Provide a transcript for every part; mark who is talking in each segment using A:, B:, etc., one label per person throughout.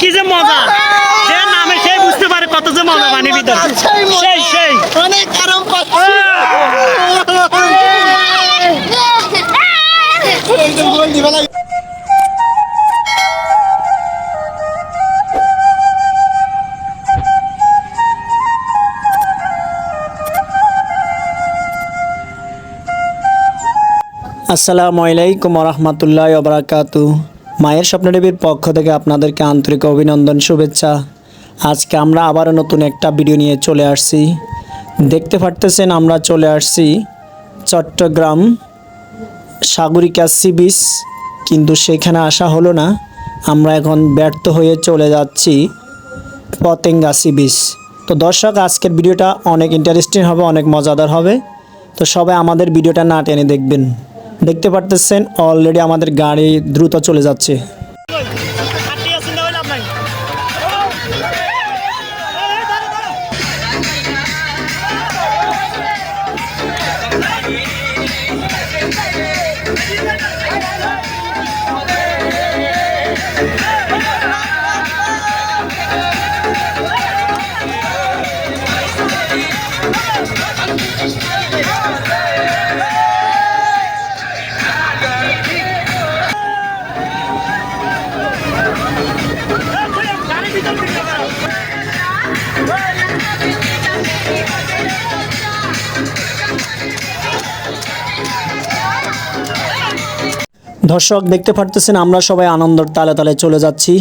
A: কি যে মজা? যে নামে সেই বুঝতে পারে কত যে মজা পানির ভিতর সেই সেই
B: অনেক আরাম পাচ্ছি
C: আসসালামু আলাইকুম রহমতুল্লাহ ওবরাকাতু মায়ের স্বপ্ন টিভির পক্ষ থেকে আপনাদেরকে আন্তরিক অভিনন্দন, শুভেচ্ছা। আজকে আমরা আবারও নতুন একটা ভিডিও নিয়ে চলে আসছি। দেখতে পারতেছেন আমরা চলে আসছি চট্টগ্রাম সাগরিকা সি বিচ কিন্তু সেখানে আসা হলো না। আমরা এখন ব্যর্থ হয়ে চলে যাচ্ছি পতেঙ্গা সি বিচ তো দর্শক, আজকের ভিডিওটা অনেক ইন্টারেস্টিং হবে, অনেক মজাদার হবে। তো সবাই আমাদের ভিডিওটা না টেনে দেখবেন। দেখতে পারতেছেন অলরেডি আমাদের গাড়ি দ্রুত চলে যাচ্ছে। দর্শক দেখতে পারতেছেন, আমরা সবাই আনন্দর তালে তালে চলে যাচ্ছি।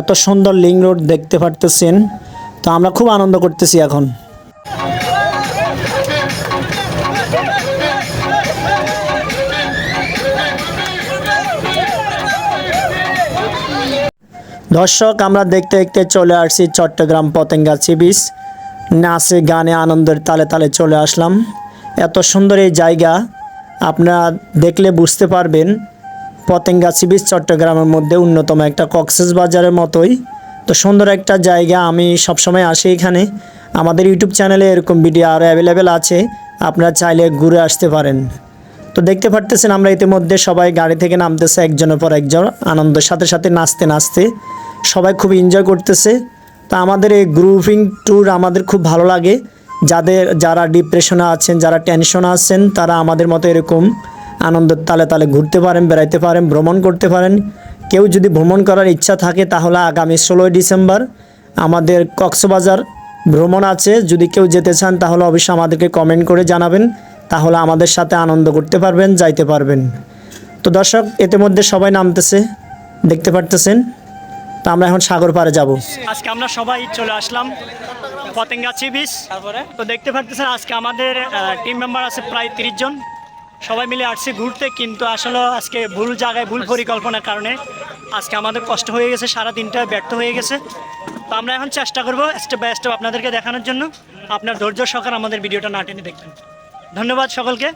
C: এত সুন্দর লিং রোড দেখতে পারতেছেন, তো আমরা খুব আনন্দ করতেছি এখন। দর্শক, আমরা দেখতে দেখতে চলে আসছি চট্টগ্রাম পতেঙ্গা সি বিচ নাচে, গানে, আনন্দের তালে তালে চলে আসলাম। এত সুন্দর এই জায়গা, আপনারা দেখলে বুঝতে পারবেন পতেঙ্গা সি বিচ চট্টগ্রামের মধ্যে অন্যতম একটা কক্সেস বাজারের মতোই। তো সুন্দর একটা জায়গা, আমি সবসময় আসি এখানে। আমাদের ইউটিউব চ্যানেলে এরকম ভিডিও আরও অ্যাভেলেবেল আছে, আপনারা চাইলে ঘুরে আসতে পারেন। তো দেখতে পারতেছেন আমরা ইতিমধ্যে সবাই গাড়ি থেকে নামতেছে একজনের পর একজন, আনন্দের সাথে সাথে নাচতে নাচতে সবাই খুব এনজয় করতেছে। তো আমাদের এই গ্রুপিং ট্যুর আমাদের খুব ভালো লাগে। যাদের, যারা ডিপ্রেশনে আছেন, যারা টেনশনে আছেন, তারা আমাদের মতো এরকম আনন্দের তালে তালে ঘুরতে পারেন বেড়াইতে পারেন ভ্রমণ করতে পারেন। কেউ যদি ভ্রমণ করার ইচ্ছা থাকে তাহলে আগামী ষোলোই ডিসেম্বর আমাদের কক্সবাজার ভ্রমণ আছে। যদি কেউ যেতে চান তাহলে অবশ্যই আমাদেরকে কমেন্ট করে জানাবেন। তাহলে আমাদের সাথে আনন্দ করতে পারবেন যাইতে পারবেন। তো দর্শক এতে মধ্যে সবাই নামতেছে দেখতে পারতেছেন। তো আমরা এখন সাগর পাড়ে যাব।
A: আজকে আমরা সবাই চলে আসলাম পতেঙ্গা সি বিচ। তো দেখতে পারতেছেন আজকে আমাদের টিম মেম্বার আছে প্রায় তিরিশ জন। সবাই মিলে আসছি ঘুরতে, কিন্তু আসলে আজকে ভুল জায়গায়, ভুল পরিকল্পনার কারণে আজকে আমাদের কষ্ট হয়ে গেছে, সারা দিনটা ব্যর্থ হয়ে গেছে। তো আমরা এখন চেষ্টা করব স্টেপ বাই স্টেপ আপনাদেরকে দেখানোর জন্য। আপনার ধৈর্য সহকার আমাদের ভিডিওটা না টেনে দেখবেন। ধন্যবাদ সকলকে।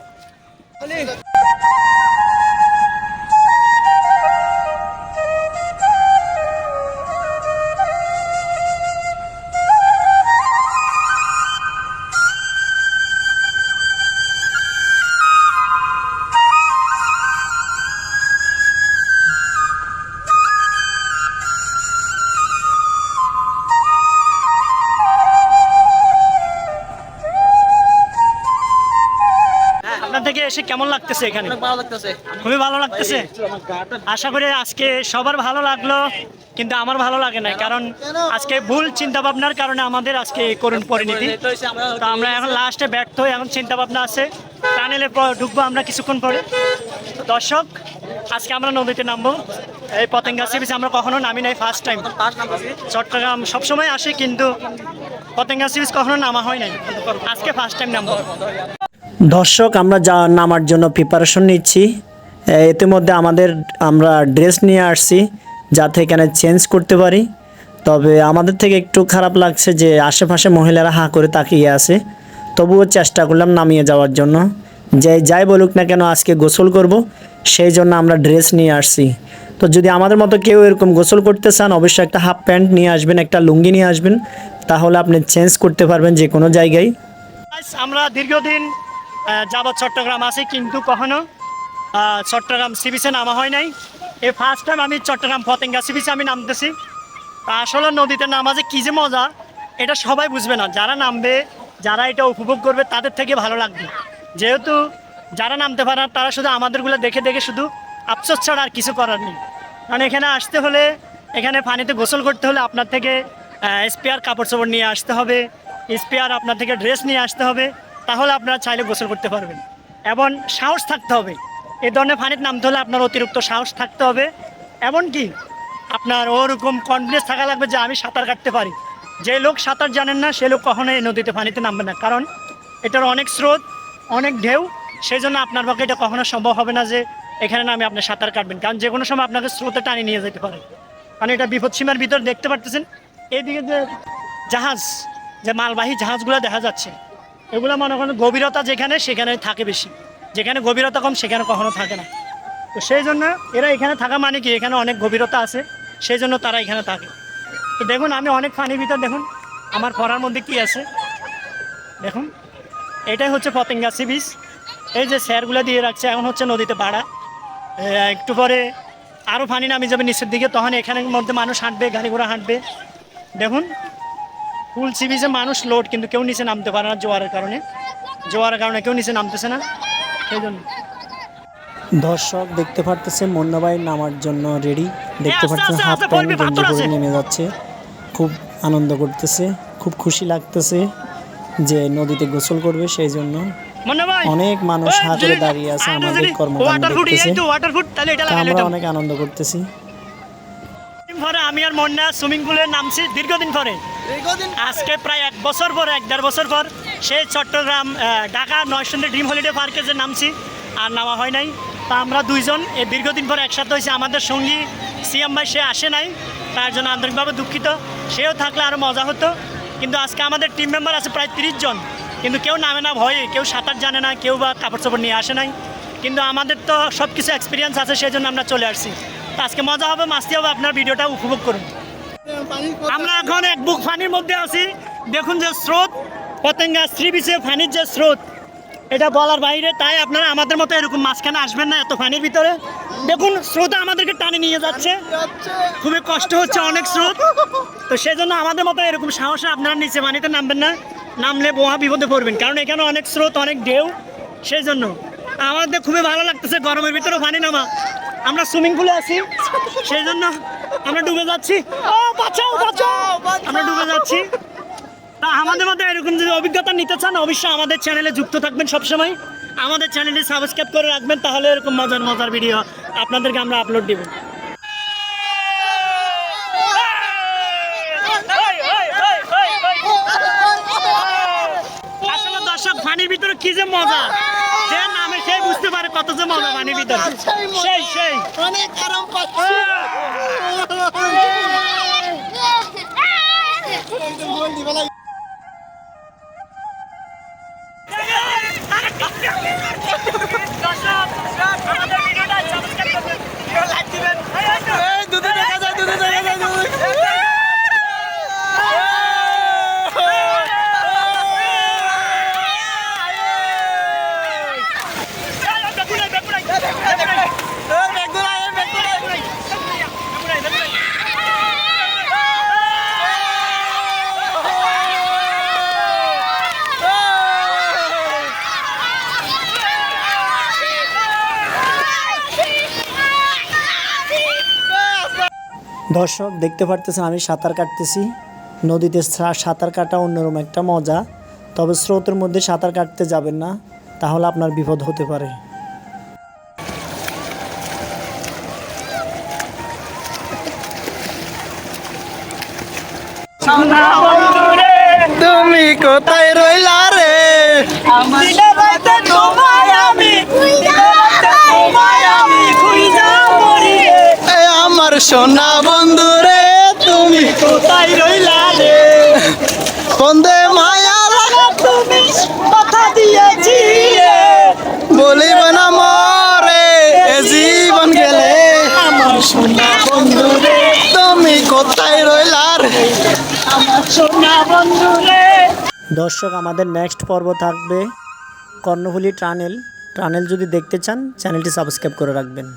A: এসে কেমন লাগতেছে এখানে?
B: ভালো লাগতেছে।
A: খুবই ভালো লাগতেছে। আশা করি আজকে সবার ভালো লাগল কিন্তু আমার ভালো লাগে না কারণ আজকে ভুল চিন্তা ভাবনার কারণে আমাদের আজকে এই করুণ পরিণতি। তো আমরা এখন লাস্টে ব্যর্থ হয়ে এখন চিন্তা ভাবনা আছে। টানেলে ঢুকবো আমরা কিছুক্ষণ পরে। দর্শক আজকে আমরা নদীতে নামবো। এই পতেঙ্গা সি বিচে আমরা কখনো নামি নাই ফার্স্ট টাইম চট্টগ্রাম সবসময় আসি কিন্তু পতেঙ্গা সি বিচ কখনো নামা হয় নাই। আজকে ফার্স্ট টাইম নামবো।
C: দর্শক, আমরা যা নামার জন্য প্রিপারেশন নিচ্ছি। ইতিমধ্যে আমাদের আমরা ড্রেস নিয়ে আসছি যাতে এখানে চেঞ্জ করতে পারি। তবে আমাদের থেকে একটু খারাপ লাগছে যে আশেপাশে মহিলারা হাঁ করে তাকিয়ে আছে। তবুও চেষ্টা করলাম নামিয়ে যাওয়ার জন্য। যে যাই বলুক না কেন আজকে গোসল করব, সেই জন্য আমরা ড্রেস নিয়ে আসছি। তো যদি আমাদের মতো কেউ এরকম গোসল করতে চান, অবশ্যই একটা হাফ প্যান্ট নিয়ে আসবেন, একটা লুঙ্গি নিয়ে আসবেন। তাহলে আপনি চেঞ্জ করতে পারবেন যে কোনো জায়গায়।
A: আমরা দীর্ঘদিন যাবৎ চট্টগ্রাম আছি, কিন্তু কখনো চট্টগ্রাম সি বিচে নামা হয় নাই। এই ফার্স্ট টাইম আমি চট্টগ্রাম ফতেঙ্গা সি বিচে আমি নামতেছি। আসলে নদীতে নামা যে কী যে মজা, এটা সবাই বুঝবে না। যারা নামবে, যারা এটা উপভোগ করবে, তাদের থেকে ভালো লাগবে। যেহেতু যারা নামতে পারে না, তারা শুধু আমাদেরগুলো দেখে দেখে শুধু আফসোস ছাড়া আর কিছু করার নেই। কারণ এখানে আসতে হলে, এখানে পানিতে গোসল করতে হলে আপনার থেকে স্পেয়ার কাপড় চোপড় নিয়ে আসতে হবে স্পেয়ার আপনার থেকে ড্রেস নিয়ে আসতে হবে। তাহলে আপনারা চাইলে গোসল করতে পারবেন। এবং সাহস থাকতে হবে। এ ধরনের পানিতে নামতে হলে আপনার অতিরিক্ত সাহস থাকতে হবে। এমনকি আপনার ওরকম কনফিডেন্স থাকা লাগবে যে আমি সাঁতার কাটতে পারি। যে লোক সাঁতার জানেন না, সে লোক কখনোই এই নদীতে পানিতে নামবে না। কারণ এটার অনেক স্রোত, অনেক ঢেউ। সেই জন্য আপনার পক্ষে এটা কখনো সম্ভব হবে না যে এখানে নামে আপনি সাঁতার কাটবেন। কারণ যে কোনো সময় আপনাকে স্রোতে টানি নিয়ে যেতে পারে। কারণ এটা বিপদসীমার ভিতর দেখতে পারতেছেন। এইদিকে যে জাহাজ, যে মালবাহী জাহাজগুলো দেখা যাচ্ছে এগুলো মনে করেন গভীরতা যেখানে, সেখানে থাকে বেশি। যেখানে গভীরতা কম, সেখানে কখনো থাকে না। তো সেই জন্য এরা এখানে থাকা মানে কি? এখানে অনেক গভীরতা আছে, সেই জন্য তারা এখানে থাকে। তো দেখুন, আমি অনেক পানির ভিতর দেখুন, আমার পড়ার মধ্যে কি আছে? দেখুন, এটাই হচ্ছে পতেঙ্গা সি বিচ এই যে স্যারগুলো দিয়ে রাখছে, এখন হচ্ছে নদীতে পাড়া। একটু পরে আরও পানি নামে যাবে নিচের দিকে, তখন এখানের মধ্যে মানুষ হাঁটবে, গাড়ি ঘোড়া হাঁটবে। দেখুন ফুল সি বিচে মানুষ লোড কিন্তু কেউ নিচে নামতে পারে না জোয়ারের কারণে। জোয়ারের কারণে কেউ নিচে নামতেছে না সেই জন্য।
C: দর্শক দেখতে পারতেছে মুন্নাবাই নামার জন্য রেডি দেখতে
A: আস্তে,
C: হাফ প্যান্ট গেঞ্জি পরে নেমে যাচ্ছে। খুব আনন্দ করতেছে খুব খুশি লাগতেছে যে নদীতে গোসল করবে সেই জন্য অনেক মানুষ হাত দাঁড়িয়ে আছে আমাদের কর্মকাণ্ড দেখতেছে। আমরা অনেক আনন্দ করতেছি।
A: আমি আর মন্না সুইমিং পুলে নামছি দীর্ঘদিন পরে আজকে প্রায় এক বছর পর, এক দেড় বছর পর, সেই চট্টগ্রাম ঢাকা নয়সন্দে ড্রিম হলিডে পার্কে যে নামছি, আর নামা হয় নাই। তা আমরা দুইজন এই দীর্ঘদিন পর একসাথে হয়েছে। আমাদের সঙ্গী সিএম ভাই, সে আসে নাই। তার জন্য আন্তরিকভাবে দুঃখিত। সেও থাকলে আরও মজা হতো। কিন্তু আজকে আমাদের টিম মেম্বার আছে প্রায় তিরিশ জন। কিন্তু কেউ নামে না ভয়ে, কেউ সাঁতার জানে না, কেউ বা কাপড় চোপড় নিয়ে আসে নাই। কিন্তু আমাদের তো সব কিছু এক্সপিরিয়েন্স আছে, সেই জন্য আমরা চলে আসছি। তো আজকে মজা হবে, মাস্তি হবে। আপনার ভিডিওটা উপভোগ করুন। আমরা এখন এক বুক ফানির মধ্যে আছি। দেখুন যে স্রোত, পতেঙ্গা স্ত্রী বিচে পানির যে স্রোত, এটা বলার বাইরে, তাই আপনারা আমাদের মতো এরকম মাঝখানে আসবেন না এত পানির ভিতরে। দেখুন, স্রোত আমাদেরকে টানে নিয়ে যাচ্ছে।
B: যাচ্ছে
A: খুবই কষ্ট হচ্ছে অনেক স্রোত। তো সেই জন্য আমাদের মতো এরকম সাহসে আপনারা নিচে পানিতে নামবেন না। নামলে মহা বিপদে পড়বেন, কারণ এখানে অনেক স্রোত, অনেক ঢেউ। সেই জন্য আমাদের খুবই ভালো লাগতেছে গরমের ভিতরে পানি নামা। আমরা সুইমিং পুলে আছি। সেই জন্য আমরা ডুবে যাচ্ছি। আমরা ডুবে যাচ্ছি। তা আমাদের মধ্যে এরকম যদি অভিজ্ঞতা নিতে চান, অবশ্যই আমাদের চ্যানেলে যুক্ত থাকবেন সবসময়। আমাদের চ্যানেলটি সাবস্ক্রাইব করে রাখবেন, তাহলে এরকম মজার মজার ভিডিও আপনাদেরকে আমরা আপলোড দেবো। দর্শক পানির ভিতরে কি যে মজা। বুঝতে পারে কত যে মজা পানির ভিতরে সেই সেই
B: অনেক আরাম পাচ্ছি গোল দিবে লাগে এই দুধে দেখা যায় দুধে দেখা যায় দুধে এই বেগুনা এই বেগুনা
C: দর্শক দেখতে পারতেছেন আমি সাঁতার কাটতেছি। নদীতে সাঁতার কাটা অন্যরকম একটা মজা। তবে স্রোতের মধ্যে সাঁতার কাটতে যাবেন না তাহলে আপনার বিপদ হতে পারে।
B: তুমি কোথায় রইলা রে এ আমার সোনা বন্ধু রে, তুমি
A: কোথায় রইলা রে?
B: বন্ধে মায়া লাগা
A: তুমি কথা দিয়েছিলে
B: বলিব না মরে, এ জীবন গেলে
A: আমার সোনা বন্ধু রে,
B: তুমি কোথায় রইলা রে?
A: আমার সোনা বন্ধু রে।
C: দর্শক, আমাদের নেক্সট পর্ব থাকবে কর্ণফুলী টানেল টানেল যদি দেখতে চান চ্যানেলটি সাবস্ক্রাইব করে রাখবেন।